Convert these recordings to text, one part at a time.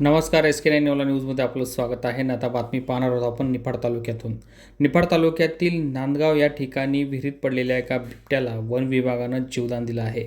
नमस्कार S K nine Yeola न्यूजमध्ये आपलं स्वागत आहे. ना आता बातमी पाहणार आहोत आपण निफाड तालुक्यातून. निफाड तालुक्यातील नांदगाव या ठिकाणी विहिरीत पडलेल्या एका बिबट्याला वन विभागानं जीवदान दिलं आहे.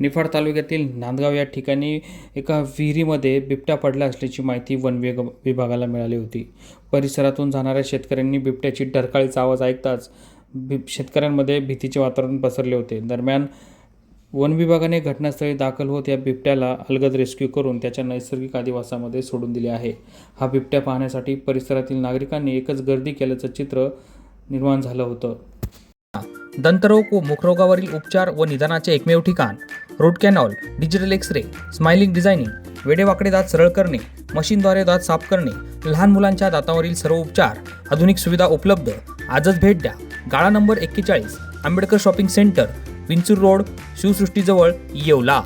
निफाड तालुक्यातील नांदगाव या ठिकाणी एका विहिरीमध्ये बिबट्या पडला असल्याची माहिती वन विग विभागाला मिळाली होती. परिसरातून जाणाऱ्या शेतकऱ्यांनी बिबट्याची डरकाळीचा आवाज ऐकताच बि शेतकऱ्यांमध्ये भीतीचे वातावरण पसरले होते. दरम्यान वन विभागाने घटनास्थळी दाखल होत या बिबट्याला अलगद रेस्क्यू करून त्याच्या नैसर्गिक आदिवासामध्ये सोडून दिले आहे. हा बिबट्या पाहण्यासाठी परिसरातील नागरिकांनी एकच गर्दी केल्याचं चित्र निर्माण झालं होतं. दंतरोग व मुखरोगावरील उपचार व निदानाचे एकमेव ठिकाण root canal digital X ray smiling designing वेडेवाकडे दात सरळ करणे मशीनद्वारे दात साफ करणे लहान मुलांच्या दातावरील सर्व उपचार आधुनिक सुविधा उपलब्ध आजच भेट द्या. गाळा नंबर एक्केचाळीस Ambedkar shopping centre Vinchur road शिवसृष्टीजवळ Yeola.